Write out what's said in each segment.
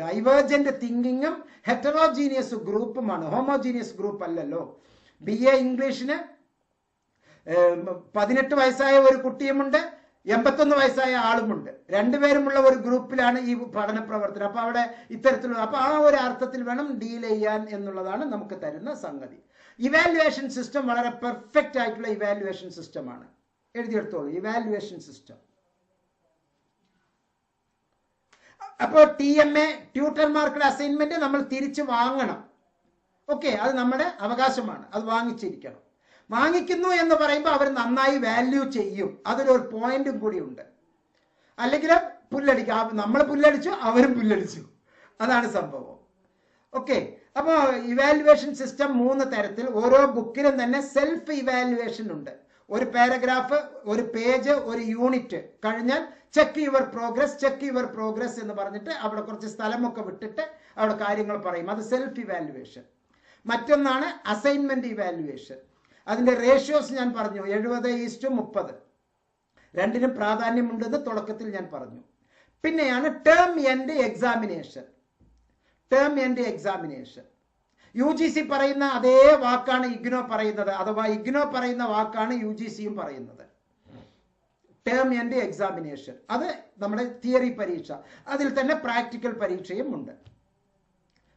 Divergent തിങ്കിങ്ങും heterogeneous ഗ്രൂപ്പുമാണ് homogeneous group അല്ലല്ലോ. ബി എ ഇംഗ്ലീഷിന് പതിനെട്ട് വയസ്സായ ഒരു കുട്ടിയുമുണ്ട് എൺപത്തൊന്ന് വയസ്സായ ആളുമുണ്ട്. രണ്ടുപേരുമുള്ള ഒരു ഗ്രൂപ്പിലാണ് ഈ പഠന പ്രവർത്തനം അപ്പൊ അവിടെ ഇത്തരത്തിലുള്ള അപ്പൊ ആ ഒരു അർത്ഥത്തിൽ വേണം ഡീൽ ചെയ്യാൻ എന്നുള്ളതാണ് നമുക്ക് തരുന്ന സംഗതി. ഇവാലുവേഷൻ സിസ്റ്റം വളരെ പെർഫെക്റ്റ് ആയിട്ടുള്ള ഇവാലുവേഷൻ സിസ്റ്റമാണ് എഴുതിയെടുത്തോളൂ. ഇവാലുവേഷൻ സിസ്റ്റം അപ്പോൾ ടി എം എ ട്യൂട്ടർമാർക്കുള്ള അസൈൻമെന്റ് നമ്മൾ തിരിച്ചു വാങ്ങണം. ഓക്കെ അത് നമ്മുടെ അവകാശമാണ്. അത് വാങ്ങിച്ചിരിക്കണം. വാങ്ങിക്കുന്നു എന്ന് പറയുമ്പോൾ അവർ നന്നായി വാല്യൂ ചെയ്യും. അതിലൊരു പോയിന്റും കൂടി ഉണ്ട്. അല്ലെങ്കിൽ പുല്ലടിക്കും. നമ്മൾ പുല്ലടിച്ചു അവരും പുല്ലടിച്ചു. അതാണ് സംഭവം. ഓക്കെ അപ്പോൾ ഇവാലുവേഷൻ സിസ്റ്റം മൂന്ന് തരത്തിൽ ഓരോ ബുക്കിലും തന്നെ സെൽഫ് ഇവാലുവേഷൻ ഉണ്ട്. ഒരു പാരഗ്രാഫ് ഒരു പേജ് ഒരു യൂണിറ്റ് കഴിഞ്ഞാൽ check your progress check your progress എന്ന് പറഞ്ഞിട്ട് അവിടെ കുറച്ച് സ്ഥലമൊക്കെ വിട്ടിട്ട് അവിടെ കാര്യങ്ങൾ പറയും. അത് സെൽഫ് ഇവാലുവേഷൻ മറ്റൊന്നാണ് അസൈൻമെന്റ് ഇവാലുവേഷൻ അതിന്റെ റേഷ്യോസ് ഞാൻ പറഞ്ഞു. എഴുപത് ഈസ്റ്റ് മുപ്പത്. രണ്ടിനും പ്രാധാന്യമുണ്ടെന്ന് തുടക്കത്തിൽ ഞാൻ പറഞ്ഞു. പിന്നെയാണ് term end examination term end examination U G C പറയുന്ന അതേ വാക്കാണ് ഇഗ്നോ പറയുന്നത്. അഥവാ ഇഗ്നോ പറയുന്ന വാക്കാണ് യു ജി സിയും പറയുന്നത്. ടേം എൻഡ് എക്സാമിനേഷൻ അത് നമ്മുടെ തിയറി പരീക്ഷ. അതിൽ തന്നെ പ്രാക്ടിക്കൽ പരീക്ഷയും ഉണ്ട്.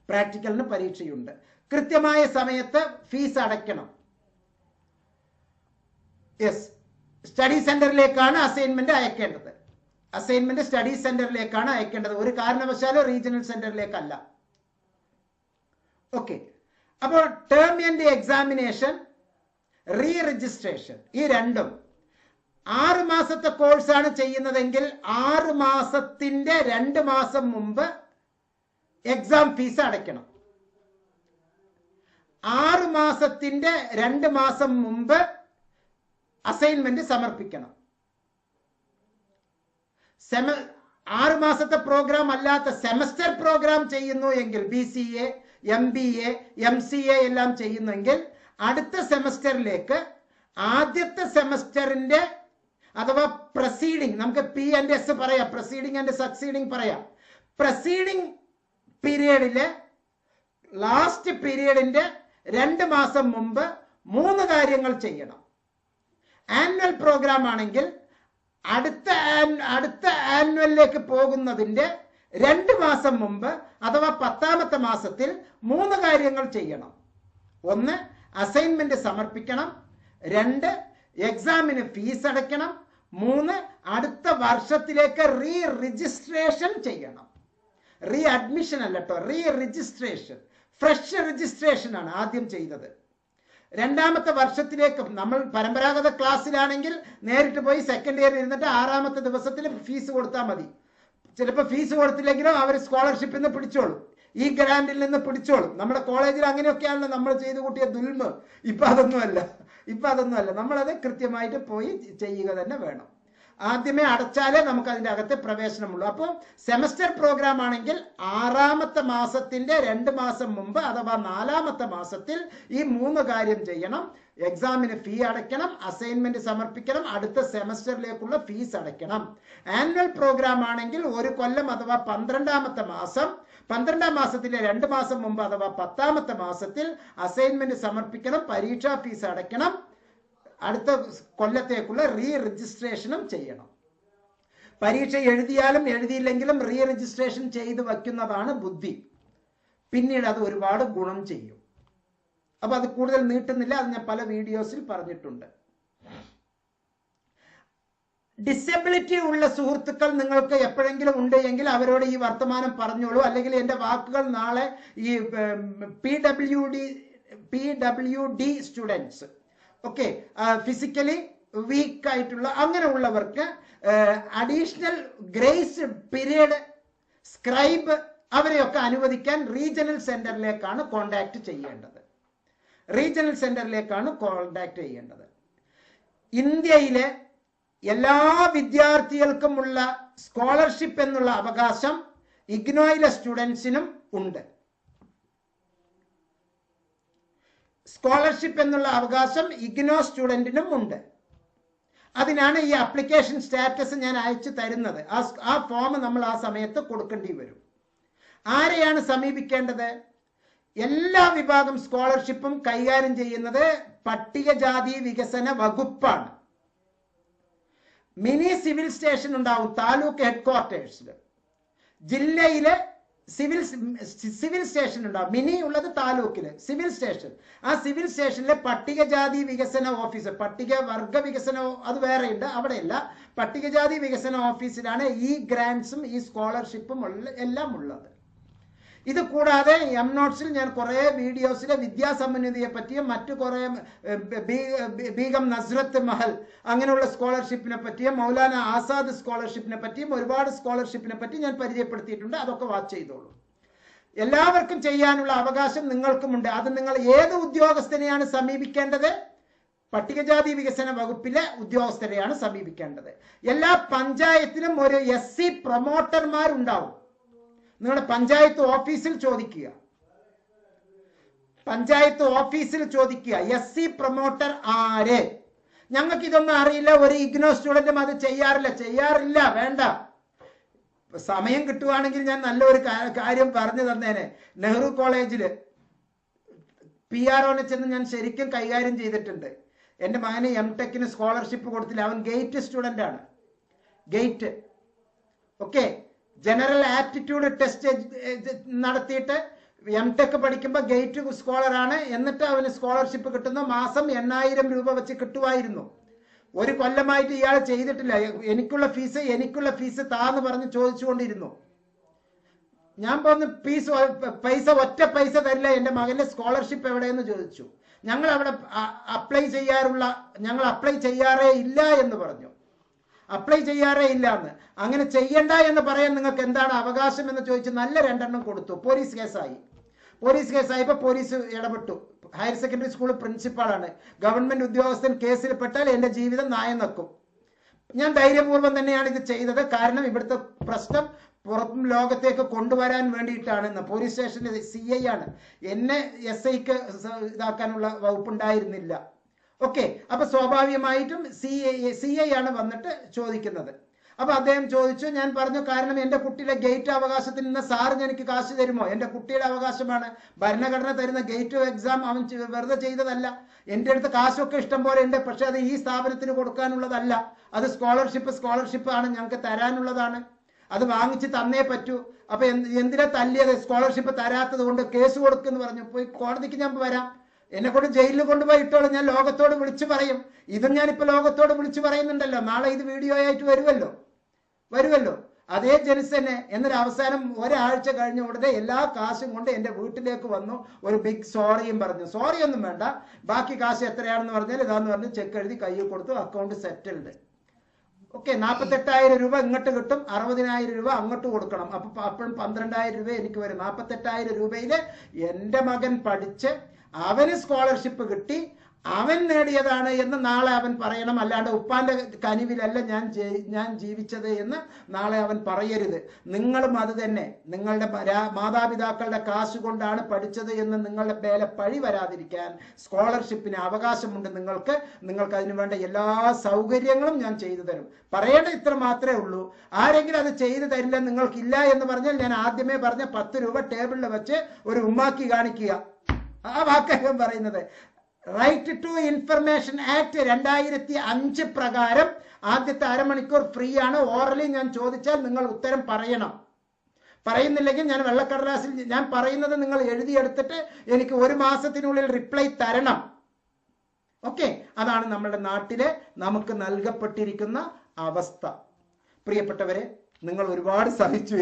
പ്രാക്ടിക്കലിന് പരീക്ഷയുണ്ട്. കൃത്യമായ സമയത്ത് ഫീസ് അടയ്ക്കണം. യെസ് സ്റ്റഡി സെന്ററിലേക്കാണ് അസൈൻമെന്റ് അയക്കേണ്ടത്. അസൈൻമെന്റ് സ്റ്റഡി സെന്ററിലേക്കാണ് അയക്കേണ്ടത്. ഒരു കാരണവശാലും റീജിയണൽ സെന്ററിലേക്കല്ല ഓക്കെ അപ്പോൾ term end examination re registration ഈ രണ്ടും. ആറ് മാസത്തെ കോഴ്സാണ് ചെയ്യുന്നതെങ്കിൽ ആറ് മാസത്തിന്റെ രണ്ട് മാസം മുമ്പ് എക്സാം ഫീസ് അടയ്ക്കണം. ആറ് മാസത്തിന്റെ രണ്ട് മാസം മുമ്പ് അസൈൻമെന്റ് സമർപ്പിക്കണം. സെമ ആറ് മാസത്തെ പ്രോഗ്രാം അല്ലാത്ത സെമസ്റ്റർ പ്രോഗ്രാം ചെയ്യുന്നു എങ്കിൽ B C A M B A M C A എല്ലാം ചെയ്യുന്നെങ്കിൽ അടുത്ത സെമസ്റ്ററിലേക്ക് ആദ്യത്തെ സെമസ്റ്ററിന്റെ അഥവാ പ്രസീഡിങ് നമുക്ക് പി ആൻഡ് എസ് പറയാം. പ്രസീഡിങ് ആൻഡ് സക്സീഡിങ് പറയാം. പ്രസീഡിങ് പീരിയഡിലെ ലാസ്റ്റ് പീരീഡിന്റെ രണ്ട് മാസം മുമ്പ് മൂന്ന് കാര്യങ്ങൾ ചെയ്യണം. ആനുവൽ പ്രോഗ്രാം ആണെങ്കിൽ അടുത്ത അടുത്ത ആനുവലിലേക്ക് പോകുന്നതിന്റെ രണ്ട് മാസം മുമ്പ് അഥവാ പത്താമത്തെ മാസത്തിൽ മൂന്ന് കാര്യങ്ങൾ ചെയ്യണം. ഒന്ന് അസൈൻമെന്റ് സമർപ്പിക്കണം. രണ്ട് എക്സാമിന് ഫീസ് അടയ്ക്കണം. മൂന്ന് അടുത്ത വർഷത്തിലേക്ക് റീ രജിസ്ട്രേഷൻ ചെയ്യണം. റീ അഡ്മിഷൻ അല്ല കേട്ടോ റീ രജിസ്ട്രേഷൻ ഫ്രഷ് രജിസ്ട്രേഷൻ ആണ് ആദ്യം ചെയ്തത്. രണ്ടാമത്തെ വർഷത്തിലേക്ക് നമ്മൾ പരമ്പരാഗത ക്ലാസ്സിലാണെങ്കിൽ നേരിട്ട് പോയി സെക്കൻഡ് ഇയർ ഇരുന്നിട്ട് ആറാമത്തെ ദിവസത്തിൽ ഫീസ് കൊടുത്താൽ മതി. ചിലപ്പോൾ ഫീസ് കൊടുത്തില്ലെങ്കിലും അവർ സ്കോളർഷിപ്പിൽ നിന്ന് പിടിച്ചോളും. ഈ ഗ്രാൻഡിൽ നിന്ന് പിടിച്ചോളും. നമ്മുടെ കോളേജിൽ അങ്ങനെയൊക്കെയാണല്ലോ നമ്മൾ ചെയ്തു കൂട്ടിയ ദുൽമ്. ഇപ്പൊ അതൊന്നുമല്ല ഇപ്പൊ അതൊന്നുമല്ല നമ്മളത് കൃത്യമായിട്ട് പോയി ചെയ്യുക തന്നെ വേണം. ആദ്യമേ അടച്ചാലേ നമുക്ക് അതിന്റെ അകത്ത് പ്രവേശനമുള്ളൂ. അപ്പോൾ സെമസ്റ്റർ പ്രോഗ്രാം ആണെങ്കിൽ ആറാമത്തെ മാസത്തിന്റെ രണ്ട് മാസം മുമ്പ് അഥവാ നാലാമത്തെ മാസത്തിൽ ഈ മൂന്ന് കാര്യം ചെയ്യണം. എക്സാമിന് ഫീ അടയ്ക്കണം അസൈൻമെന്റ് സമർപ്പിക്കണം അടുത്ത സെമസ്റ്ററിലേക്കുള്ള ഫീസ് അടയ്ക്കണം. ആനുവൽ പ്രോഗ്രാം ആണെങ്കിൽ ഒരു കൊല്ലം അഥവാ പന്ത്രണ്ടാമത്തെ മാസം പന്ത്രണ്ടാം മാസത്തിലെ രണ്ട് മാസം മുമ്പ് അഥവാ പത്താമത്തെ മാസത്തിൽ അസൈൻമെന്റ് സമർപ്പിക്കണം പരീക്ഷാ ഫീസ് അടയ്ക്കണം. അടുത്ത കൊല്ലത്തേക്കുള്ള റീ രജിസ്ട്രേഷനും ചെയ്യണം. പരീക്ഷ എഴുതിയാലും എഴുതിയില്ലെങ്കിലും റീ രജിസ്ട്രേഷൻ ചെയ്ത് വയ്ക്കുന്നതാണ് ബുദ്ധി. പിന്നീട് അത് ഒരുപാട് ഗുണം ചെയ്യും. അപ്പൊ അത് കൂടുതൽ നീട്ടുന്നില്ല അത് ഞാൻ പല വീഡിയോസിൽ പറഞ്ഞിട്ടുണ്ട്. ഡിസബിലിറ്റി ഉള്ള സുഹൃത്തുക്കൾ നിങ്ങൾക്ക് എപ്പോഴെങ്കിലും ഉണ്ട് എങ്കിൽ അവരോട് ഈ വർത്തമാനം പറഞ്ഞോളൂ. അല്ലെങ്കിൽ എന്റെ വാക്കുകൾ നാളെ ഈ P W D P W D students okay physically weak ആയിട്ടുള്ള അങ്ങനെയുള്ളവർക്ക് അഡീഷണൽ ഗ്രേസ് പീരീഡ് സ്ക്രൈബ് അവരെയൊക്കെ അനുവദിക്കാൻ റീജിയണൽ സെന്ററിലേക്കാണ് കോണ്ടാക്ട് ചെയ്യേണ്ടത്. റീജിയണൽ സെന്ററിലേക്കാണ് കോണ്ടാക്ട് ചെയ്യേണ്ടത്. ഇന്ത്യയിലെ എല്ലാ വിദ്യാർത്ഥികൾക്കുമുള്ള സ്കോളർഷിപ്പ് എന്നുള്ള അവകാശം ഇഗ്നോയിലെ സ്റ്റുഡൻസിനും ഉണ്ട്. സ്കോളർഷിപ്പ് എന്നുള്ള അവകാശം ഇഗ്നോ സ്റ്റുഡന്റിനും ഉണ്ട്. അതിനാണ് ഈ അപ്ലിക്കേഷൻ സ്റ്റാറ്റസ് ഞാൻ അയച്ചു തരുന്നത്. ആ ആ ഫോം നമ്മൾ ആ സമയത്ത് കൊടുക്കേണ്ടി വരും. ആരെയാണ് സമീപിക്കേണ്ടത്? എല്ലാ വിഭാഗം സ്കോളർഷിപ്പും കൈകാര്യം ചെയ്യുന്നത് പട്ടികജാതി വികസന വകുപ്പാണ്. മിനി സിവിൽ സ്റ്റേഷൻ ഉണ്ടാവും താലൂക്ക് ഹെഡ്ക്വാർട്ടേഴ്സിൽ ജില്ലയിലെ സിവിൽ സിവിൽ സ്റ്റേഷൻ ഉണ്ടാവും. മിനി ഉള്ളത് താലൂക്കിൽ സിവിൽ സ്റ്റേഷൻ. ആ സിവിൽ സ്റ്റേഷനിലെ പട്ടികജാതി വികസന ഓഫീസ് പട്ടിക വർഗ വികസന അത് വേറെയുണ്ട് അവിടെയല്ല. പട്ടികജാതി വികസന ഓഫീസിലാണ് ഈ ഗ്രാൻസും ഈ സ്കോളർഷിപ്പും എല്ലാം ഉള്ളത്. ഇത് കൂടാതെ എം നോട്ട്സിൽ ഞാൻ കുറേ വീഡിയോസിലെ വിദ്യാസമ്പന്നതയെ പറ്റിയും മറ്റു കുറേ ബീഗം നസ്രത്ത് മഹൽ അങ്ങനെയുള്ള സ്കോളർഷിപ്പിനെ പറ്റിയും മൗലാന ആസാദ് സ്കോളർഷിപ്പിനെ പറ്റിയും ഒരുപാട് സ്കോളർഷിപ്പിനെ പറ്റിയും ഞാൻ പരിചയപ്പെടുത്തിയിട്ടുണ്ട്. അതൊക്കെ വാച്ച് ചെയ്തോളൂ. എല്ലാവർക്കും ചെയ്യാനുള്ള അവകാശം നിങ്ങൾക്കുമുണ്ട്. അത് നിങ്ങൾ ഏത് ഉദ്യോഗസ്ഥനെയാണ് സമീപിക്കേണ്ടത്? പട്ടികജാതി വികസന വകുപ്പിലെ ഉദ്യോഗസ്ഥരെയാണ് സമീപിക്കേണ്ടത്. എല്ലാ പഞ്ചായത്തിലും ഒരു എസ് സി പ്രൊമോട്ടർമാരുണ്ടാവും. നിങ്ങളുടെ പഞ്ചായത്ത് ഓഫീസിൽ ചോദിക്കുക. പഞ്ചായത്ത് ഓഫീസിൽ ചോദിക്കുക എസ് സി പ്രൊമോട്ടർ ആര്? ഞങ്ങൾക്ക് ഇതൊന്നും അറിയില്ല ഒരു ഇഗ്നോ സ്റ്റുഡന്റും അത് ചെയ്യാറില്ല. ചെയ്യാറില്ല വേണ്ട. സമയം കിട്ടുവാണെങ്കിൽ ഞാൻ നല്ലൊരു കാര്യം പറഞ്ഞു തന്നേനെ. നെഹ്റു കോളേജിൽ പി ആർ ഒനെ ചെന്ന് ഞാൻ ശരിക്കും കൈകാര്യം ചെയ്തിട്ടുണ്ട്. എന്റെ മകന് എം ടെക്കിന് സ്കോളർഷിപ്പ് കൊടുത്തില്ല. അവൻ ഗേറ്റ് സ്റ്റുഡന്റ് ആണ്. GATE okay general aptitude test നടത്തിയിട്ട് എം ടെക് പഠിക്കുമ്പോൾ ഗേറ്റ് സ്കോളർ ആണ്. എന്നിട്ട് അവന് സ്കോളർഷിപ്പ് കിട്ടുന്നു മാസം എണ്ണായിരം രൂപ വെച്ച് കിട്ടുമായിരുന്നു. ഒരു കൊല്ലമായിട്ട് ഇയാൾ ചെയ്തിട്ടില്ല. എനിക്കുള്ള ഫീസ് എനിക്കുള്ള ഫീസ് താന്ന് പറഞ്ഞ് ചോദിച്ചുകൊണ്ടിരുന്നു. ഞാൻ പറഞ്ഞു ഫീസ് പൈസ ഒറ്റ പൈസ തരില്ല. എന്റെ മകന്റെ സ്കോളർഷിപ്പ് എവിടെയെന്ന് ചോദിച്ചു. ഞങ്ങൾ അവിടെ അപ്ലൈ ചെയ്യാറുള്ള ഞങ്ങൾ അപ്ലൈ ചെയ്യാറേ ഇല്ല എന്ന് പറഞ്ഞു. അപ്ലൈ ചെയ്യാറേ ഇല്ല എന്ന് അങ്ങനെ ചെയ്യണ്ട എന്ന് പറയാൻ നിങ്ങൾക്ക് എന്താണ് അവകാശം എന്ന് ചോദിച്ച് നല്ല രണ്ടെണ്ണം കൊടുത്തു. പോലീസ് കേസായി. പോലീസ് കേസായപ്പോൾ പോലീസ് ഇടപെട്ടു. ഹയർ സെക്കൻഡറി സ്കൂൾ പ്രിൻസിപ്പാളാണ്. ഗവൺമെന്റ് ഉദ്യോഗസ്ഥൻ കേസിൽ പെട്ടാൽ എന്റെ ജീവിതം നായം നിൽക്കും ഞാൻ ധൈര്യപൂർവം തന്നെയാണ് ഇത് ചെയ്തത്. കാരണം ഇവിടുത്തെ പ്രശ്നം പുറത്തും ലോകത്തേക്ക് കൊണ്ടുവരാൻ വേണ്ടിയിട്ടാണ് പോലീസ് സ്റ്റേഷനിലെ സി ഐ ആണ്. എന്നെ എസ് ഐക്ക് ഇതാക്കാനുള്ള വകുപ്പുണ്ടായിരുന്നില്ല. ഓക്കെ അപ്പൊ സ്വാഭാവികമായിട്ടും സി എ സി ഐ ആണ് വന്നിട്ട് ചോദിക്കുന്നത്. അപ്പൊ അദ്ദേഹം ചോദിച്ചു ഞാൻ പറഞ്ഞു കാരണം എന്റെ കുട്ടിയുടെ ഗേറ്റ് അവകാശത്തിൽ നിന്ന് സാറിന് എനിക്ക് കാശ് തരുമോ? എന്റെ കുട്ടിയുടെ അവകാശമാണ്. ഭരണഘടന തരുന്ന ഗേറ്റ് എക്സാം അവൻ വെറുതെ ചെയ്തതല്ല. എന്റെ അടുത്ത് കാശൊക്കെ ഇഷ്ടം പോലെ ഉണ്ട് പക്ഷെ അത് ഈ സ്ഥാപനത്തിന് കൊടുക്കാനുള്ളതല്ല. അത് സ്കോളർഷിപ്പ് സ്കോളർഷിപ്പ് ആണ് ഞങ്ങൾക്ക് തരാനുള്ളതാണ്. അത് വാങ്ങിച്ച് തന്നേ പറ്റൂ. അപ്പൊ എന്ത് എന്തിനാ തല്ലിയത്? സ്കോളർഷിപ്പ് തരാത്തത് കൊണ്ട് കേസ് കൊടുക്കുന്നു പറഞ്ഞു. പോയി കോടതിക്ക് ഞാൻ വരാം. എന്നെ കൊണ്ട് ജയിലിൽ കൊണ്ടുപോയി ഇട്ടോളൂ. ഞാൻ ലോകത്തോട് വിളിച്ചു പറയും. ഇതും ഞാനിപ്പോ ലോകത്തോട് വിളിച്ചു പറയുന്നുണ്ടല്ലോ. നാളെ ഇത് വീഡിയോ ആയിട്ട് വരുമല്ലോ. വരുമല്ലോ. അതേ ജനിസ് തന്നെ എന്നൊരു അവസാനം ഒരാഴ്ച കഴിഞ്ഞ ഉടനെ എല്ലാ കാശും കൊണ്ട് എന്റെ വീട്ടിലേക്ക് വന്നു. ഒരു ബിഗ് സോറിയും പറഞ്ഞു. സോറി ഒന്നും വേണ്ട. ബാക്കി കാശ് എത്രയാണെന്ന് പറഞ്ഞാൽ ഇതാന്ന് പറഞ്ഞ് ചെക്ക് എഴുതി കയ്യിൽ കൊടുത്തു. അക്കൗണ്ട് സെറ്റിൽഡ് ഓക്കെ നാൽപ്പത്തെട്ടായിരം രൂപ ഇങ്ങോട്ട് കിട്ടും. അറുപതിനായിരം രൂപ അങ്ങോട്ട് കൊടുക്കണം. അപ്പൊ അപ്പോഴും പന്ത്രണ്ടായിരം രൂപ എനിക്ക് വരും. നാൽപ്പത്തെട്ടായിരം രൂപയിൽ എന്റെ മകൻ പഠിച്ച് അവന് സ്കോളർഷിപ്പ് കിട്ടി അവൻ നേടിയതാണ് എന്ന് നാളെ അവൻ പറയണം. അല്ലാണ്ട് ഉപ്പാന്റെ കനിവിലല്ല ഞാൻ ഞാൻ ജീവിച്ചത് എന്ന് നാളെ അവൻ പറയരുത്. നിങ്ങളും അത് തന്നെ. നിങ്ങളുടെ മാതാപിതാക്കളുടെ കാശ് കൊണ്ടാണ് പഠിച്ചത് എന്ന് നിങ്ങളുടെ മേലെ പഴി വരാതിരിക്കാൻ സ്കോളർഷിപ്പിന് അവകാശമുണ്ട് നിങ്ങൾക്ക്. നിങ്ങൾക്ക് അതിനു വേണ്ട എല്ലാ സൗകര്യങ്ങളും ഞാൻ ചെയ്തു തരും. പറയേണ്ട ഇത്ര മാത്രമേ ഉള്ളൂ. ആരെങ്കിലും അത് ചെയ്തു തരില്ല നിങ്ങൾക്കില്ല എന്ന് പറഞ്ഞാൽ ഞാൻ ആദ്യമേ പറഞ്ഞ പത്ത് രൂപ ടേബിളിൽ വെച്ച് ഒരു ഉമ്മാക്കി കാണിക്കുക. ആ വാക്കകം പറയുന്നത്. റൈറ്റ് ടു ഇൻഫർമേഷൻ ആക്ട് രണ്ടായിരത്തി അഞ്ച് പ്രകാരം ആദ്യത്തെ അരമണിക്കൂർ ഫ്രീ ആണ് ഓറലി ഞാൻ ചോദിച്ചാൽ നിങ്ങൾ ഉത്തരം പറയണം. പറയുന്നില്ലെങ്കിൽ ഞാൻ വെള്ളക്കടലാസിൽ ഞാൻ പറയുന്നത് നിങ്ങൾ എഴുതിയെടുത്തിട്ട് എനിക്ക് ഒരു മാസത്തിനുള്ളിൽ റിപ്ലൈ തരണം. ഓക്കെ അതാണ് നമ്മുടെ നാട്ടിലെ നമുക്ക് നൽകപ്പെട്ടിരിക്കുന്ന അവസ്ഥ. പ്രിയപ്പെട്ടവരെ നിങ്ങൾ ഒരുപാട് സഹിച്ചു